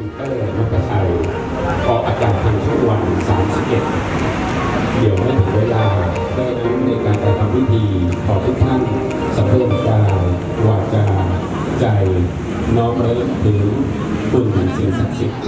ปีเตอร์นพชัยออกอากาศทางช่องวัน31เดี๋ยวไม่ถึงเวลาได้นั้นในการกระทำพิธีขอทุกท่านสำรวมกายวาจาใจ น้อมระลึกถึงบุญสิ่งศักดิ์สิทธิ์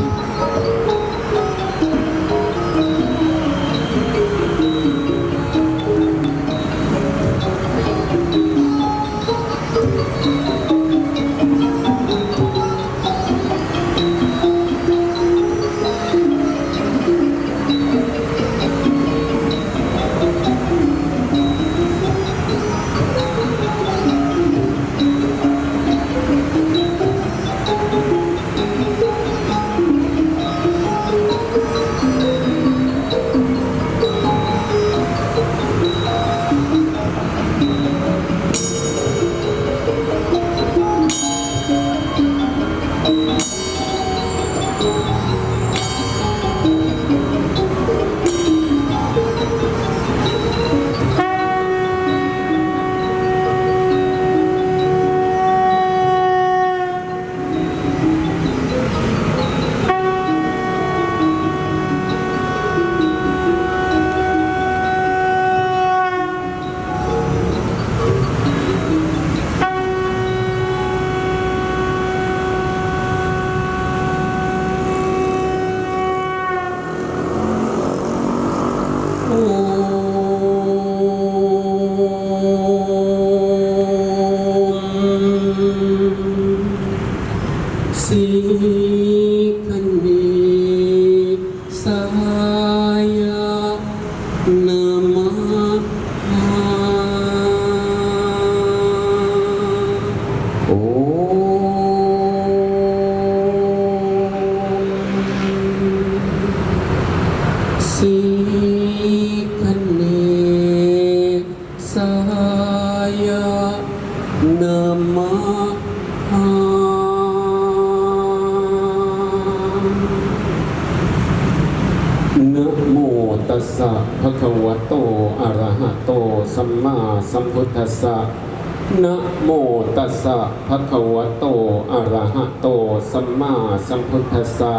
สัมพุทธัสสะ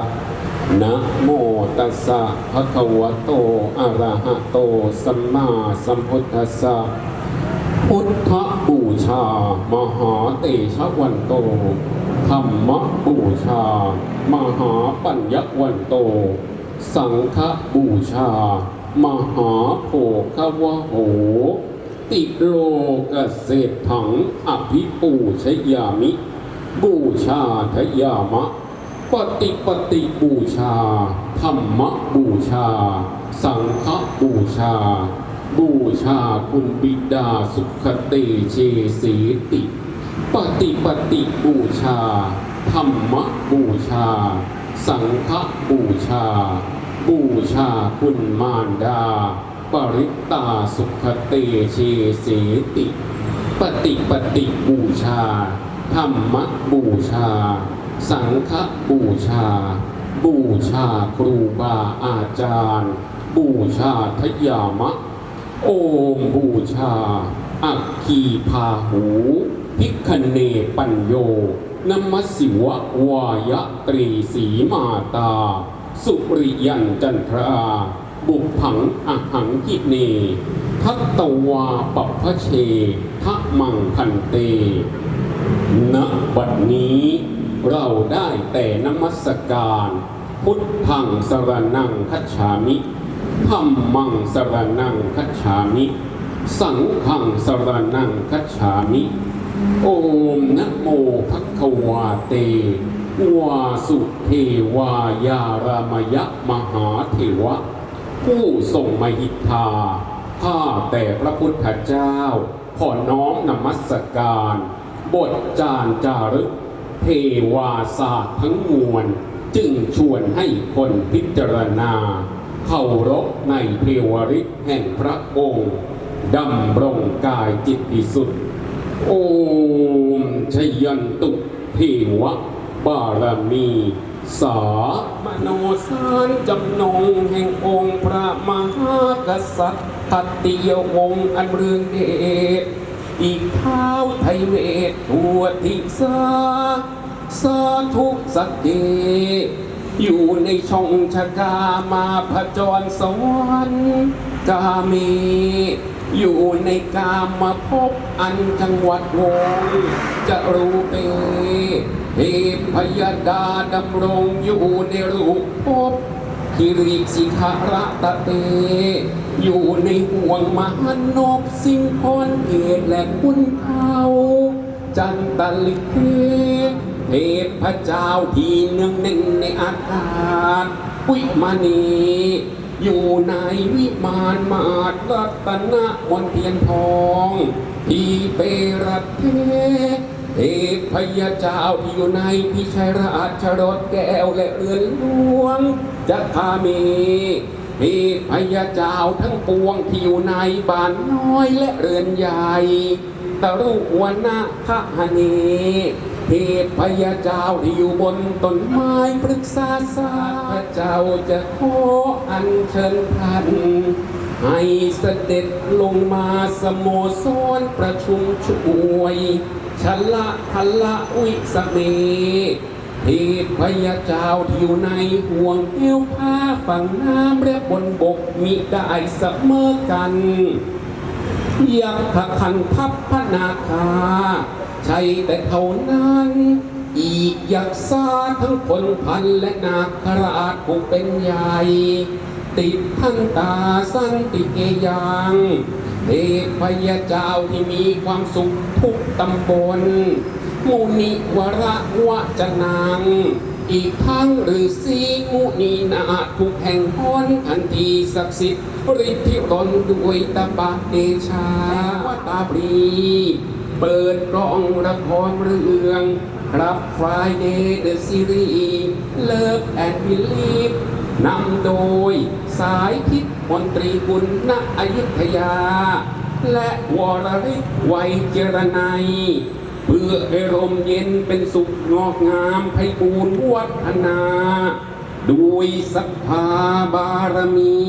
นะโมตัสสะภะคะวะโต อะระหะโต สัมมาสัมพุทธัสสะ พุทธบูชา มหาเตชะวันโต ธรรมบูชา มหาปัญญวันโต สังฆบูชา มหาโภควะโห ติโลกเศรษถังอภิปูชยามิ บูชาทยามะ ปฏิปฏิบูชา ธรรมบูชา สังฆบูชา บูชาคุณบิดาสุขเตเชสีติ ปฏิปฏิบูชา ธรรมบูชา สังฆบูชา บูชาคุณมารดา ปริตตาสุขเตเชสีติ ปฏิปฏิบูชา ธรรมบูชา สังฆบูชา บูชาครูบาอาจารย์ บูชาทยามะ โอมบูชา อัคคีพาหู พิคเนปัญโยนมัสสิวะวายตรีสีมาตา สุริยันจันทรา บุพังอหังกิเน ทัตตวาปัพพเชทะมังพันเตณบัดนี้ เราได้แต่นมัสการ พุทธังสรนังคัจฉามิธรรมังสรนังคัจฉามิ สังฆังสรนังคัจฉามิ โอมนะโมภควาเตวาสุเทวายารามยะมหาเทวะ ผู้ทรงมหิทธาข้าแต่พระพุทธเจ้า ขอน้อมนมัสการ บทจารจารึก เทวาศาสตร์ทั้งมวล จึงชวนให้คนพิจารณาเคารพในเทวฤทธิ์แห่งพระองค์ดำรงกายจิตวิสุทธิ์โอมชยันตุเทวะบารมี สามโนสารจำนงแห่งองค์พระมหากษัตริย์ทัตติยวงศ์อันเรืองเดช อีกเท้าไทยเวททั่วทิศาสาธุสักเกอยู่ในช่องชะกามาผจรสวรรค์กาเมอยู่ในกามมาพบอันจังหวัดวงจะรู้เปเทพยาดาดำรงอยู่ในรูปภพ คิริสิขระตะเต อยู่ในห่วงมหันบสิ่งพรเกตและคุณเขาจันตลิเทเทพเจ้าที่เนืองแน่นในอากาศวิมานีอยู่ในวิมานมาตรรัตนะมนเทียนทอง ที่เปรตเท เทพยเจ้าที่อยู่ในพิชัยราชรถแก้วและเรือนหลวงจักขามีเทพยเจ้าทั้งปวงที่อยู่ในบ้านน้อยและเรือนใหญ่ตรุวนาคหเนเทพยเจ้าที่อยู่บนต้นไม้ปรึกษาสาพระเจ้าจะขออัญเชิญท่านให้เสด็จลงมาสโมสรประชุมช่วย ชละพละวิสเมเทพยเจ้าที่อยู่ในห่วงเอวผ้าฝั่งน้ำและบนบกมิได้เสมอกันยักษ์ขันทัพพนาคา ใช่แต่เท่านั้น อีกยักษ์ซาทั้งคนพันและนาคราชคงเป็นใหญ่ ติดท่านตาสั้นติเกยัง เทพยเจ้าที่มีความสุขทุกตำบล มุนิวระวะจนังอีกทั้งฤาษีมุนีนาทุกแห่งพ้นทันทีศักดิ์สิทธิ์ฤทธิรนด้วยตบะเดชาวตาบรีเปิดกล้องละครเรื่องครับ Friday the Series Love and Believe นำโดยสายพิษมนตรีบุญณอยุธยา และวรริศไวยเจรนัย เพื่อให้ลมเย็นเป็นสุขงอกงามไพบูรณ์วัฒนาด้วยสัพพาบารมี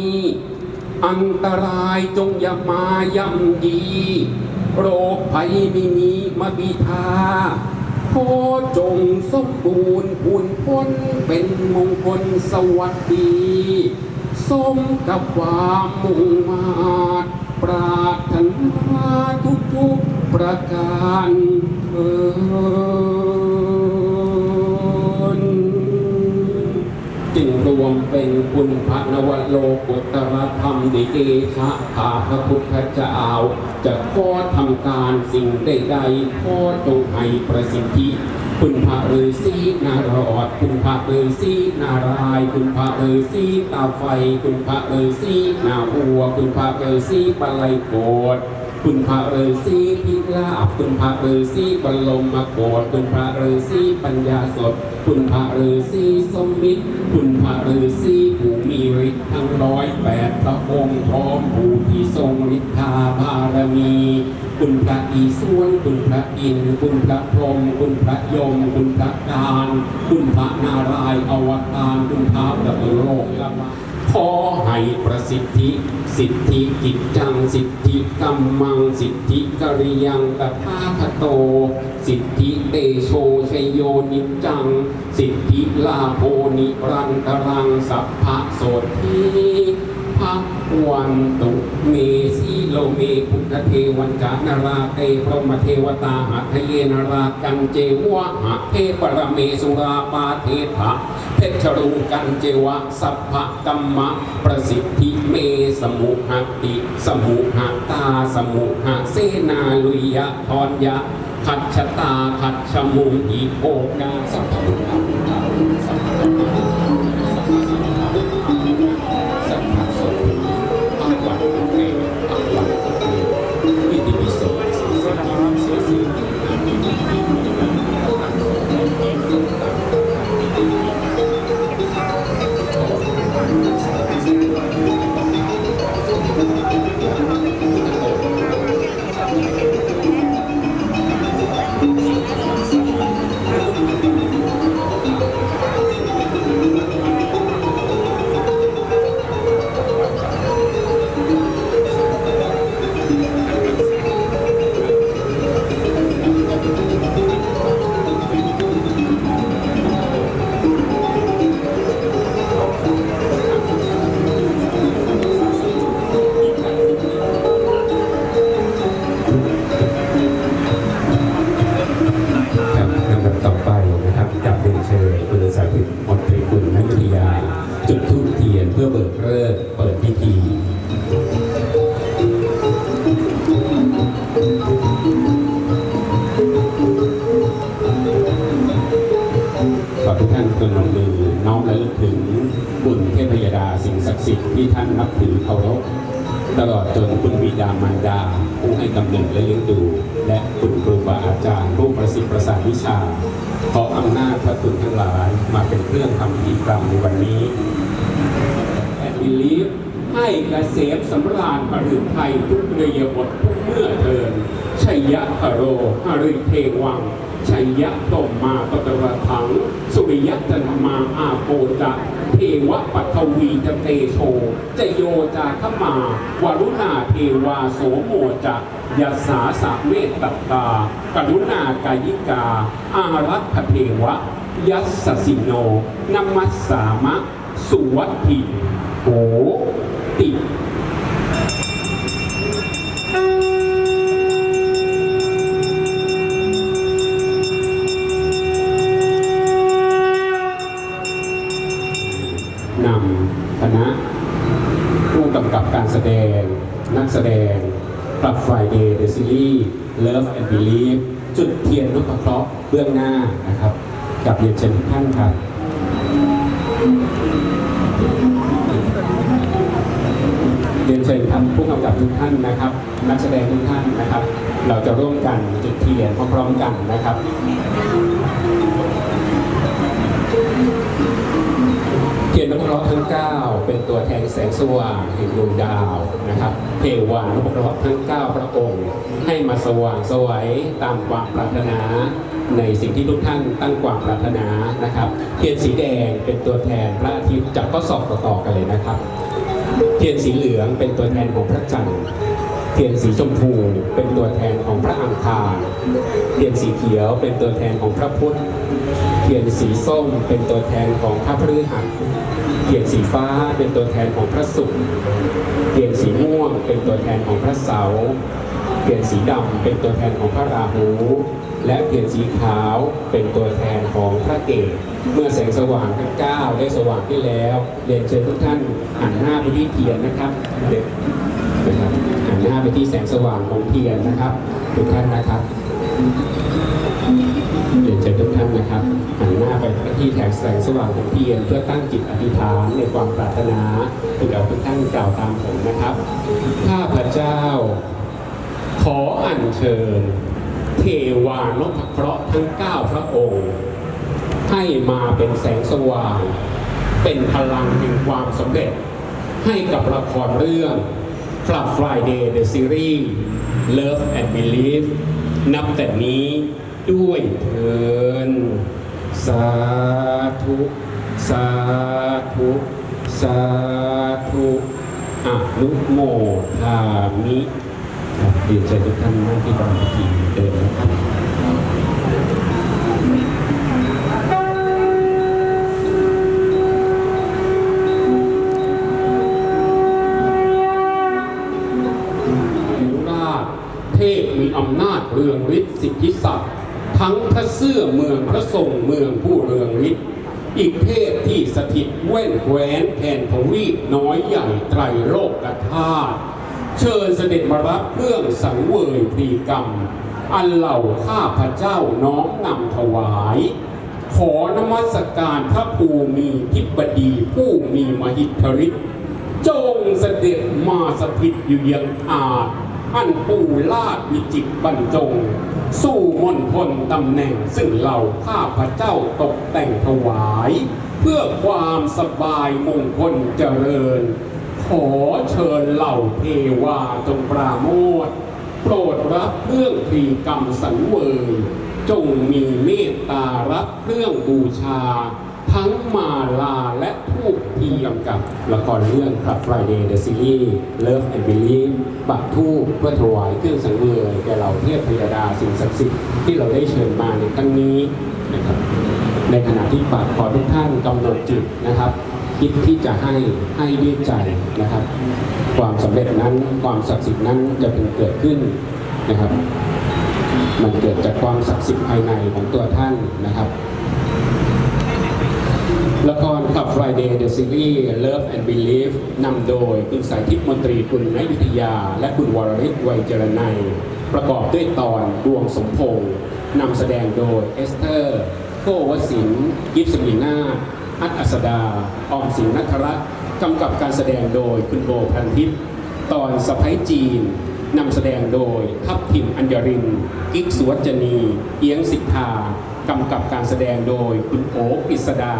อันตรายจงอย่ามาย่ำยีโรคภัยไม่มีมาบีทา ขอจงสมบูรณ์ผุนพ้นเป็นมงคลสวัสดีสมกับความมุ่งมาตรปรารถนาทุกๆประการเอิ รวมเป็นคุณพระนวโลกุตรธรรมดิเกชะพาพระพุทธเจ้าจะขอทำการสิ่งใดๆขอจงให้ประสิทธิคุณพระฤาษีนารอดคุณพระฤาษีนารายคุณพระฤาษีตาไฟ คุณพระฤาษีนาวัว คุณพระฤาษีปลาไหลโกด คุณพระฤาษีพิลาบคุณพระฤาษีบรมมาโกฏคุณพระฤาษีปัญญาสด คุณพระฤาษีสมมิตร คุณพระฤาษีผู้มีฤทธิ์ทั้งร้อยแปดพระองค์พร้อมผู้ที่ทรงฤทธาบารมี คุณพระอีส่วน คุณพระอินคุณพระพรหมคุณพระยม คุณพระการ คุณพระนารายอวตารคุณท้าวดับโลกละมา ขอให้ประสิทธิ สิทธิกิจจัง สิทธิกัมมัง สิทธิกริยังตถาคโต สิทธิเตโชชยโยนิจจัง สิทธิลาโภนิรันตรังสัพพะโสที ภะวันตุเมสีโลเมพุทธเทวันจานราเตพรหมเทวตาหัทเยนารากันเจวะหะเทปรเมสุราปาเทถะเพชรูกันเจวะสัพพะกัมมะประสิทธิเมสมุหติสมุหตาสมุหเสนาลุยะทอนยะขัดชะตาขัดชะมุงอีโอกาสัพพุทธ ห้กำเนิดและเลี้ยงดู และคุณครูบาอาจารย์ผู้ประสิทธิ์ประสานวิชา ขออำนาจพระคุณทั้งหลายมาเป็นเครื่องทำพิธีกรรมในวันนี้แอนบิลีฟให้เกษมสำราญปรึกไทยทุกเรียบททุกเมื่อเทินชัยยะพโรหริเทวังชัยยะตมมาปตระถัง สุริยะจันมาอาโปจะ วะปัทวีจะเตโช จะโยจาขมาวรุณาเทวาโสโมจะยัสาสะเมตตตากรุณากายิกา อารักขเทวะ ยัสสสิโนนัมมัสสามะ สุวัตถิโหติ นำคณะ ผู้กำกับการแสดง นักแสดงปรับไฟเดย์เดซีรีส์ Love and Believe จุดเทียนนพเคราะห์เบื้องหน้านะครับกับเรียนเชิญทุกท่านครับเรียนเชิญครับผู้กำกับทุกท่านนะครับ นักแสดงทุกท่านนะครับ เราจะร่วมกันจุดเทียนพร้อมๆกันนะครับ นนพราะห์ทั้ง 9 เป็นตัวแทนแสงสว่างแห่งดวงดาวนะครับเทวานพเคราะห์ทั้ง 9 พระองค์ ให้มาสว่างสวัยตามความปรารถนา ในสิ่งที่ทุกท่านตั้งความปรารถนานะครับ เทียนสีแดงเป็นตัวแทนพระอาทิตย์จับข้อสอบต่อๆกันเลยนะครับ เทียนสีเหลืองเป็นตัวแทนของพระจันทร์เทียนสีชมพูเป็นตัวแทนของพระอังคาร เทียนสีเขียวเป็นตัวแทนของพระพุธ ทียนสีส้มเป็นตัวแทนของพระพฤหัสเทียนสีฟ้าเป็นตัวแทนของพระศุกร์เทียนสีม่วงเป็นตัวแทนของพระเสาร์เทียนสีดำเป็นตัวแทนของพระราหู และเทียนสีขาวเป็นตัวแทนของพระเกศเมื่อแสงสว่างทั้งเก้าได้สว่างที่แล้วเรียนเชิญทุกท่านหันหน้าไปที่เทียนนะครับเด็กนะครับหันหน้าไปที่แสงสว่างของเทียนนะครับ ทุกท่านนะครับเรียนเชิญทุกท่านนะครับ หันหน้าไปที่แถบแสงสว่างของเทียน เพื่อตั้งจิตอธิษฐานในความปรารถนาเดี๋ยวทุกท่านกล่าวตามผมนะครับ ข้าพระเจ้า ขออัญเชิญ เทวานพเคราะห์ทั้ง 9 พระองค์ ให้มาเป็นแสงสว่าง เป็นพลังแห่งความสำเร็จ ให้กับละครเรื่อง Club Friday the Series Love and Believe นับแต่นี้ด้วยเถิน สาธุสาธุสาธุอนุโมทามิเรียนเชิญทุกท่านนั่งที่ประพิธีเดิมนะครับเทพมีอำนาจเรืองฤทธิ์สิทธิศักดิ์ ทั้งพระเสื้อเมืองพระทรงเมืองผู้เรืองฤทธิ์อีกเทพที่สถิตแว่นแคว้นแทนทวีปน้อยใหญ่ไตรโลกธาตุเชิญเสด็จมารับเครื่องสังเวยพรีกรรม อันเหล่าข้าพระเจ้าน้อมนำถวาย ขอนมัสการพระภูมิทิบดีผู้มีมหิทธิฤทธิ์จงเสด็จมาสถิตอยู่ยังอาจ อันปูลาดวิจิตบรรจง สู่มณฑลตำแหน่งซึ่งเราข้าพระเจ้าตกแต่งถวาย เพื่อความสบายมงคลเจริญ ขอเชิญเหล่าเทวาจงปราโมทโปรดรับเครื่องพรีกรรมสังเวยจงมีเมตตารับเครื่องบูชา ทั้งมาลาและทูปเทียมกับละครเรื่อง Club Friday the Series Love and Believe ปักทูเพื่อถวายเครื่องสังเวยแก่เหล่าเทพพยดาสิ่งศักดิ์สิทธิ์ที่เราได้เชิญมาในครั้งนี้นะครับในขณะที่ปักขอทุกท่านกำหนดจิตนะครับ คิดที่จะให้ให้ด้วยใจนะครับ ความสำเร็จนั้นความศักดิ์สิทธิ์นั้นจะเป็นเกิดขึ้นนะครับ มันเกิดจากความศักดิ์สิทธิ์ภายในของตัวท่านนะครับ ละครขับ Friday the Series Love and Believe นำโดยคุณสายทิพย์มนตรีคุณนยุทธยา และคุณวรริศไวยเจรนัย ประกอบด้วยตอนดวงสมพงษ์นำแสดงโดยเอสเตอร์ โกวสินทร์กิฟต์สมีนาอัดอัสดา ออมสินนัทรัตน์กำกับการแสดงโดยคุณโบพันทิพย์ตอนสะพ้ยจีนนำแสดงโดยทัพทิมอัญญริน กิ๊กสุวัจนี เอียงสิทธากำกับการแสดงโดยคุณโอ๊คกฤษดา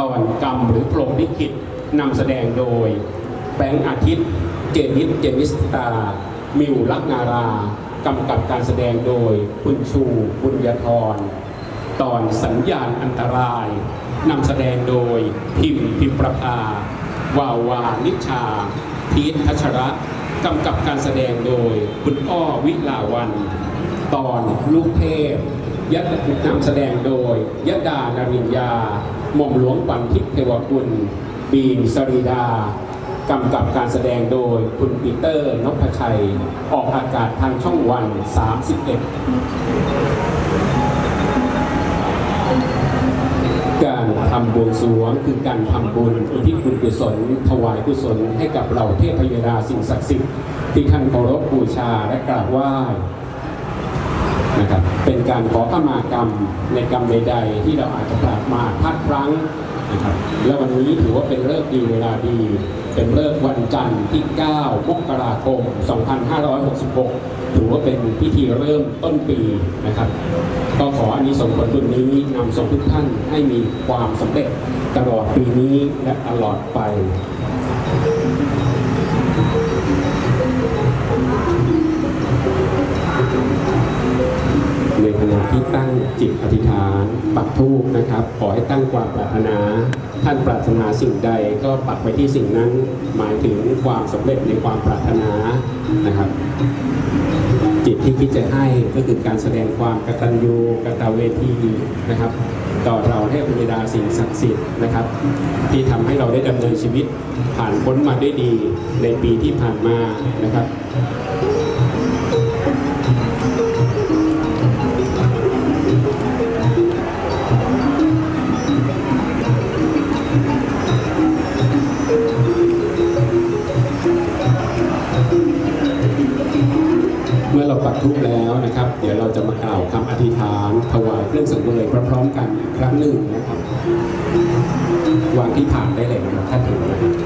ตอนกรรมหรือพรหมลิขิตนำแสดงโดย แบงค์อาทิตย์ เจนิสเจนิสตา มิวลักนารากำกับการแสดงโดยคุณชูบุญยธรตอนสัญญาณอันตรายนำแสดงโดยพิมพ์พิมประภาวาวานิชา พีทพัชระกำกับการแสดงโดยคุณอ้อวิลาวัน ตอนลูกเทพยัดนำแสดงโดยยดานารินยาหม่อมหลวงปันทิพย์เทวกุล บีมสรีดากำกับการแสดงโดยคุณปีเตอร์นพชัย ออกอากาศทางช่องวัน 31 การทำบวงสรวงคือการทำบุญอุทิศบุญกุศล ถวายกุศลให้กับเหล่าเทพยดาสิ่งศักดิ์สิทธิ์ที่ท่านเคารพบูชาและกราบไหว้ นะครับเป็นการขอขมากรรมในกรรมใด ๆ ที่เราอาจจะพลาดมาพลาดพลั้งนะครับและวันนี้ถือว่าเป็นเลิกดีเวลาดี เป็นเลิกวันจันทร์ที่ 9 มกราคม 2566 ถือว่าเป็นพิธีเริ่มต้นปีนะครับ ก็ขออันนี้ส่งผลบุญนี้นำส่งทุกท่านให้มีความสำเร็จตลอดปีนี้และตลอดไป ในขณะที่ตั้งจิตอธิษฐานปักธูปนะครับ ขอให้ตั้งความปรารถนา ท่านปรารถนาสิ่งใดก็ปักไปที่สิ่งนั้น หมายถึงความสำเร็จในความปรารถนานะครับ จิตที่คิดจะให้ก็คือการแสดงความกตัญญูกตเวทีนะครับ ต่อเราเทพบิดาสิ่งศักดิ์สิทธิ์นะครับ ที่ทำให้เราได้ดำเนินชีวิตผ่านพ้นมาได้ดีในปีที่ผ่านมานะครับ เมื่อเราปักทุกแล้วนะครับ เดี๋ยวเราจะมากล่าวคำอธิษฐานถวายเครื่องสังเวยพร้อมๆกันอีกครั้งหนึ่งนะครับ วางที่ฐานได้เลยนะครับถ้าถึงนะครับ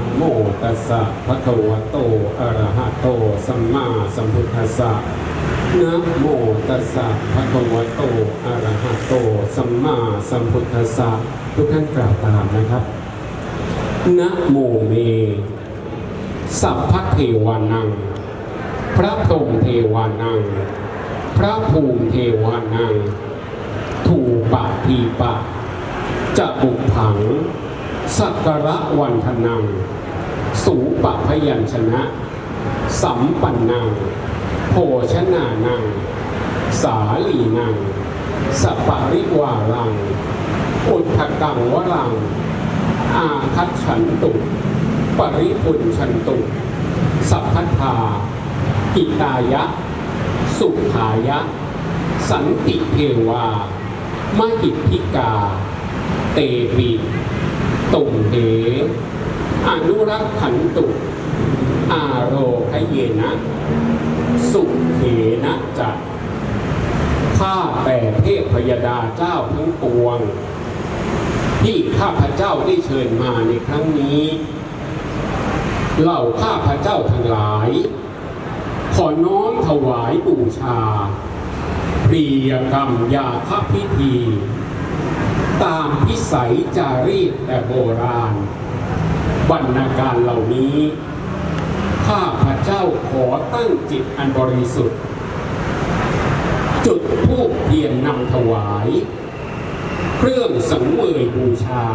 ตัสสะภะคะวะโตอะระหะโตสัมมาสัมพุทธัสสะนะโมตัสสะภะคะวะโตอะระหะโตสัมมาสัมพุทธัสสะทุกท่านกล่าวตามนะครับนะโมเม สัพพะเทวานัง พระพรหมเทวานัง พระภูมิเทวานัง ถูปะทีปะจะบุกผัง สักระวันทนัง สูปะพยัญชนะ สัมปันนังโภชนานังสาลีนังสปาริวารัง อุทธกังวรัง อาคัตฉันตุ ปริปุญชันตุ สัพพทธากิตายะ สุขายะ สันติเทวามหิทธิกา เตปิตุงเห อนุรักขันตุอาโรคเยนะ สุเขนะจะข้าแต่เทพพยดาเจ้าทั้งปวง ที่ข้าพเจ้าได้เชิญมาในครั้งนี้เหล่าข้าพเจ้าทั้งหลาย ขอน้อมถวายบูชาเพรียกรรมยาคพิธี ตามพิสัยจารีตแต่โบราณ บรรณาการเหล่านี้ข้าพระเจ้าขอตั้งจิตอันบริสุทธิ์ จุดธูปเทียนนำถวาย เครื่องสังเวยบูชา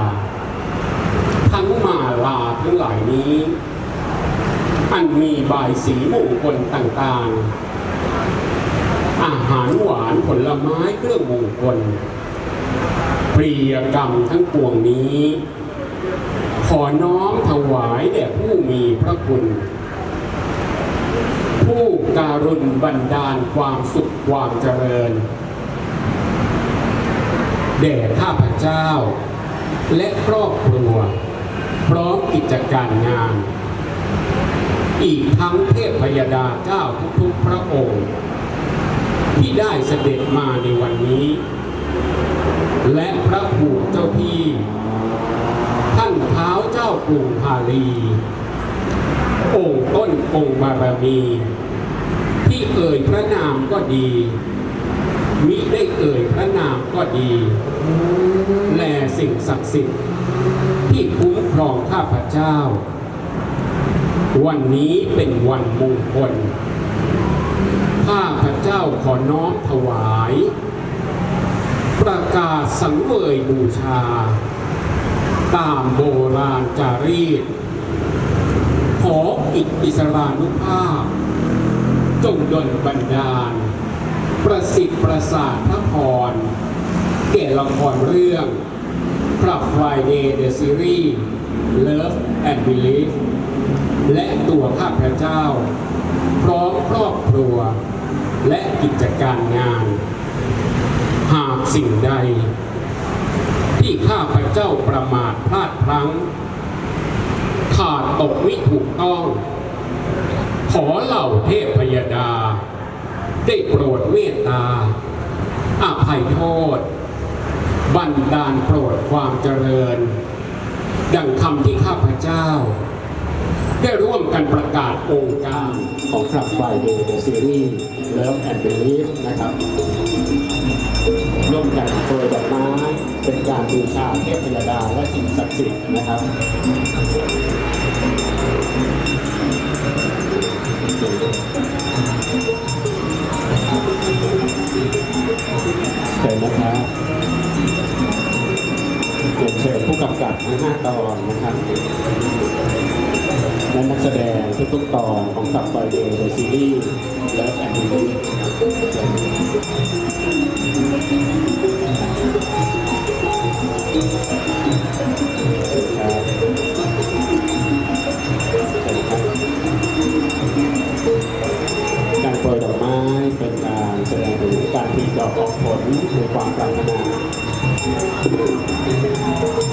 ทั้งมาลาทั้งหลายนี้ อันมีบายสีมงคลต่างๆ อาหารหวานผลไม้เครื่องมงคลเปรียกรรมทั้งปวงนี้ ขอน้อมถวายแด่ผู้มีพระคุณ ผู้การุณบันดาลความสุขความเจริญแด่ข้าพเจ้า และครอบครัว พร้อมกิจการงาน อีกทั้งเทพพยดาเจ้าทุกๆพระองค์ ที่ได้เสด็จมาในวันนี้ และพระภูมิเจ้าที่ เท้าเจ้ากรุงพาลีองค์ต้นองค์บารมี ที่เอ่ยพระนามก็ดี มิได้เอ่ยพระนามก็ดี แลสิ่งศักดิ์สิทธิ์ที่คุ้มครองข้าพเจ้า วันนี้เป็นวันมงคล ข้าพเจ้าขอน้อมถวาย ประกาศสังเวยบูชา ตามโบราณจารีต ขออิทธิสรานุภาพ จงดลบันดาล ประสิทธิ์ประสาทพระพรแก่ละครเรื่องคลับ Friday the Series Love and Believe และตัวข้าพเจ้า พร้อมครอบครัว และกิจการงาน หากสิ่งใด ที่ข้าพเจ้าประมาทพลาดพลั้ง ขาดตกไม่ถูกต้อง ขอเหล่าเทพพยดา ได้โปรดเมตตาอภัยโทษ บันดาลโปรดความเจริญ ดังคำที่ข้าพเจ้า ได้ร่วมกันประกาศองค์การของคลับ Friday The Series Love and Believe นะครับ ร่วมกันโปรยดอกไม้เป็นการบูชาเทพพิดาและสิ่งศักดิ์สิทธิ์นะครับเชิญนะครับ ชิญผู้กำกับทั้งห้าตอนนะครับและนักแสดงทุกๆตอนของขับไฟเดย์ในซีรีส์เลิฟแอนด์ลีการโปรยดอกไม้เป็นการแสดงถึงการผลิดอกออกผลในความปรารถนา Thank you.